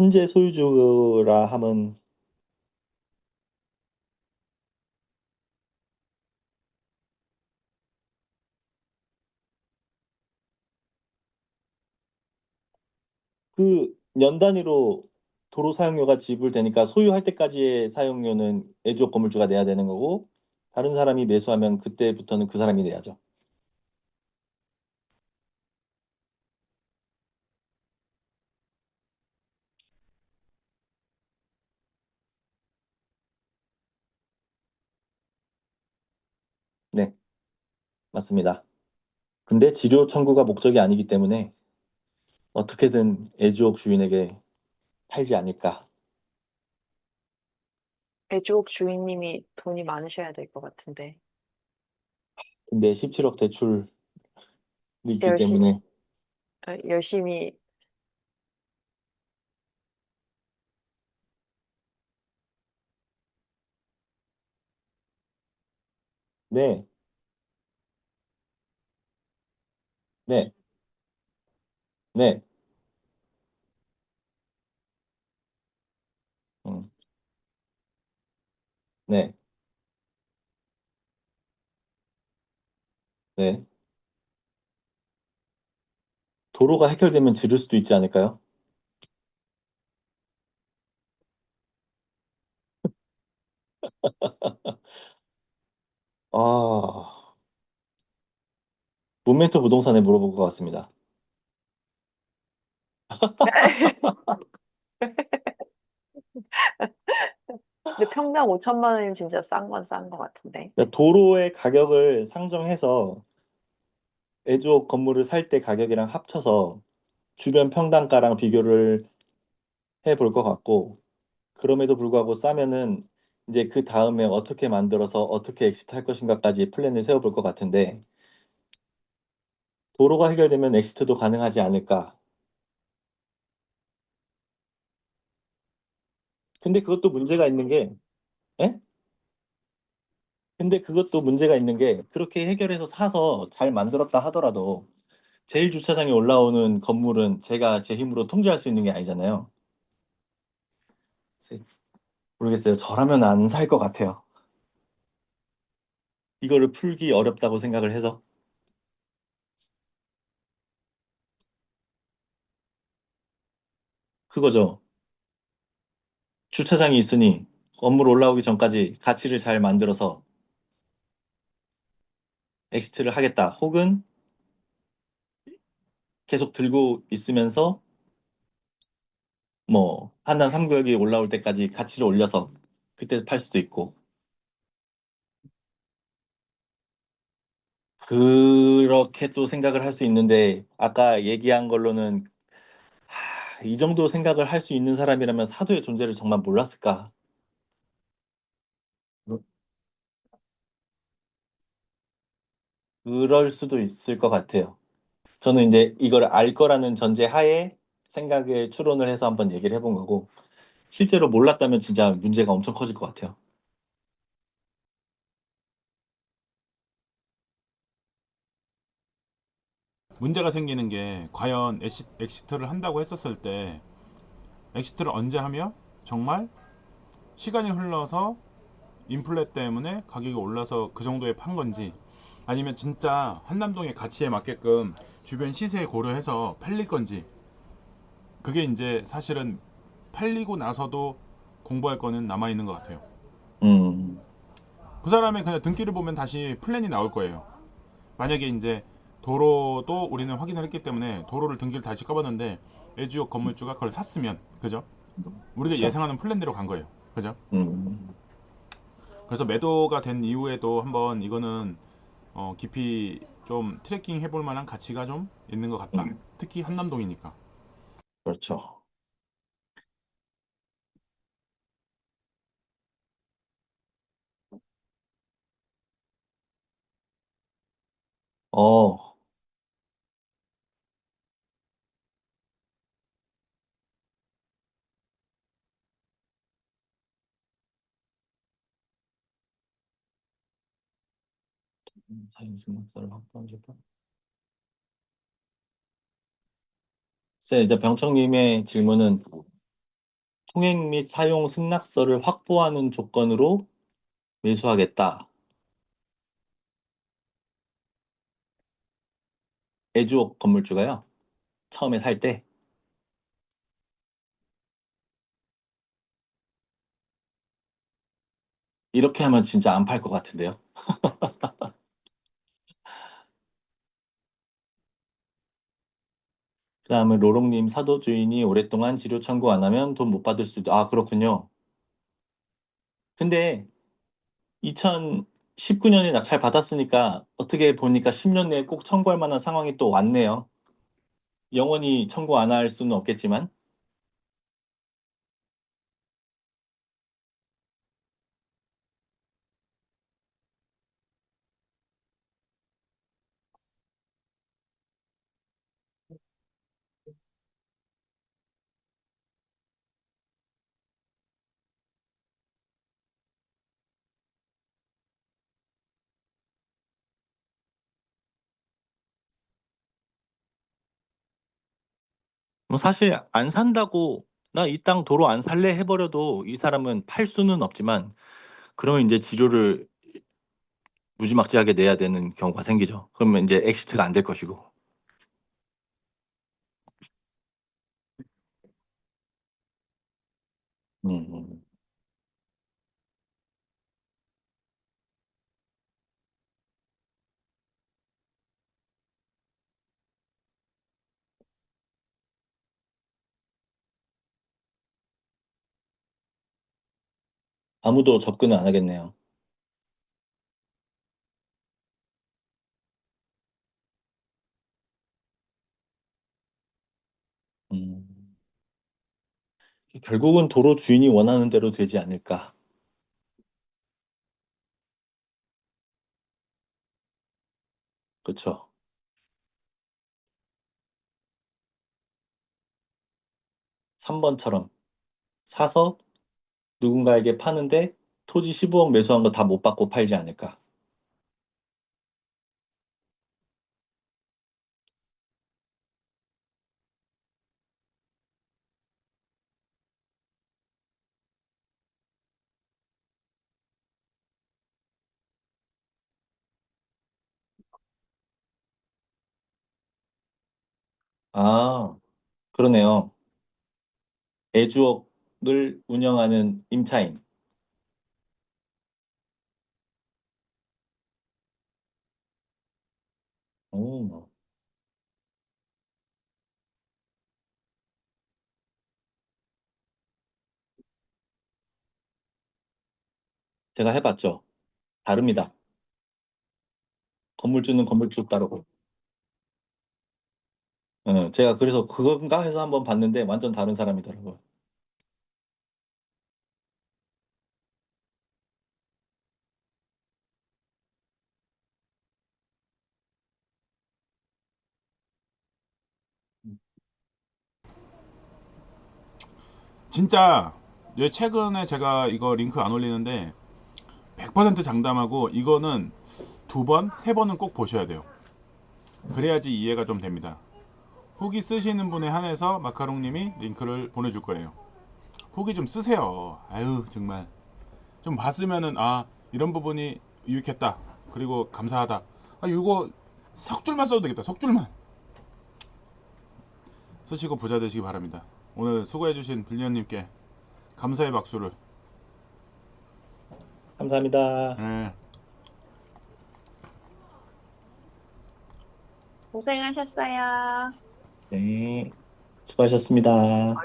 현재 소유주라 함은 그년 단위로 도로 사용료가 지불되니까 소유할 때까지의 사용료는 애주업 건물주가 내야 되는 거고 다른 사람이 매수하면 그때부터는 그 사람이 내야죠. 네, 맞습니다. 근데 지료 청구가 목적이 아니기 때문에 어떻게든 애주업 주인에게 팔지 않을까. 애주옥 주인님이 돈이 많으셔야 될 것 같은데. 근데 17억 대출이 있기 열심히 때문에 어, 열심히 네, 네, 네. 음, 네, 네. 도로가 해결되면 지를 수도 있지 않을까요? 아, 문멘토 부동산에 물어볼 것 같습니다. 근데 평당 5천만 원이면 진짜 싼 건싼것 같은데. 그러니까 도로의 가격을 상정해서 애주업 건물을 살 때 가격이랑 합쳐서 주변 평당가랑 비교를 해볼 것 같고 그럼에도 불구하고 싸면은 이제 그 다음에 어떻게 만들어서 어떻게 엑시트 할 것인가까지 플랜을 세워볼 것 같은데 도로가 해결되면 엑시트도 가능하지 않을까. 근데 그것도 문제가 있는 게, 에? 근데 그것도 문제가 있는 게 그렇게 해결해서 사서 잘 만들었다 하더라도 제일 주차장에 올라오는 건물은 제가 제 힘으로 통제할 수 있는 게 아니잖아요. 모르겠어요. 저라면 안 살 것 같아요. 이거를 풀기 어렵다고 생각을 해서. 그거죠. 주차장이 있으니 건물 올라오기 전까지 가치를 잘 만들어서 엑시트를 하겠다. 혹은 계속 들고 있으면서 뭐 한단 3구역이 올라올 때까지 가치를 올려서 그때 팔 수도 있고 그렇게 또 생각을 할 수 있는데 아까 얘기한 걸로는 하, 이 정도 생각을 할 수 있는 사람이라면 사도의 존재를 정말 몰랐을까? 그럴 수도 있을 것 같아요. 저는 이제 이걸 알 거라는 전제 하에 생각을 추론을 해서 한번 얘기를 해본 거고 실제로 몰랐다면 진짜 문제가 엄청 커질 것 같아요. 문제가 생기는 게 과연 엑시, 엑시트를 한다고 했었을 때 엑시트를 언제 하며 정말 시간이 흘러서 인플레 때문에 가격이 올라서 그 정도에 판 건지 아니면 진짜 한남동의 가치에 맞게끔 주변 시세에 고려해서 팔릴 건지 그게 이제 사실은 팔리고 나서도 공부할 거는 남아 있는 것 같아요. 음, 그 사람의 그냥 등기를 보면 다시 플랜이 나올 거예요. 만약에 이제 도로도 우리는 확인을 했기 때문에 도로를 등기를 다시 까봤는데 애주역 건물주가 그걸 샀으면 그죠? 우리가 그쵸. 예상하는 플랜대로 간 거예요. 그죠? 음, 그래서 매도가 된 이후에도 한번 이거는 어, 깊이 좀 트래킹 해볼 만한 가치가 좀 있는 것 같다. 음. 특히 한남동이니까. 그렇죠. 어, 승낙서를 확보한 적은 글쎄, 이제 병청님의 질문은 통행 및 사용 승낙서를 확보하는 조건으로 매수하겠다. 애주옥 건물주가요. 처음에 살 때. 이렇게 하면 진짜 안 팔 것 같은데요. 그 다음에 로롱님 사도 주인이 오랫동안 지료 청구 안 하면 돈 못 받을 수도, 아, 그렇군요. 근데 2019년에 낙찰 받았으니까 어떻게 보니까 10년 내에 꼭 청구할 만한 상황이 또 왔네요. 영원히 청구 안 할 수는 없겠지만. 뭐 사실 안 산다고 나 이 땅 도로 안 살래 해버려도 이 사람은 팔 수는 없지만 그러면 이제 지료를 무지막지하게 내야 되는 경우가 생기죠. 그러면 이제 엑시트가 안 될 것이고. 음, 아무도 접근을 안 하겠네요. 음. 결국은 도로 주인이 원하는 대로 되지 않을까. 그렇죠. 삼번처럼 사서 누군가에게 파는데 토지 15억 매수한 거 다 못 받고 팔지 않을까. 아, 그러네요. 애주옥 을 운영하는 임차인. 오, 제가 해봤죠. 다릅니다. 건물주는 건물주 따르고. 어, 제가 그래서 그건가 해서 한번 봤는데 완전 다른 사람이더라고요. 진짜 예, 최근에 제가 이거 링크 안 올리는데 100% 장담하고 이거는 두 번, 세 번은 꼭 보셔야 돼요. 그래야지 이해가 좀 됩니다. 후기 쓰시는 분에 한해서 마카롱님이 링크를 보내줄 거예요. 후기 좀 쓰세요. 아유 정말 좀 봤으면은 아 이런 부분이 유익했다. 그리고 감사하다. 아 이거 석 줄만 써도 되겠다. 석 줄만 쓰시고 부자 되시기 바랍니다. 오늘 수고해주신 빌리언님께 감사의 박수를. 감사합니다. 예. 고생하셨어요. 네, 수고하셨습니다.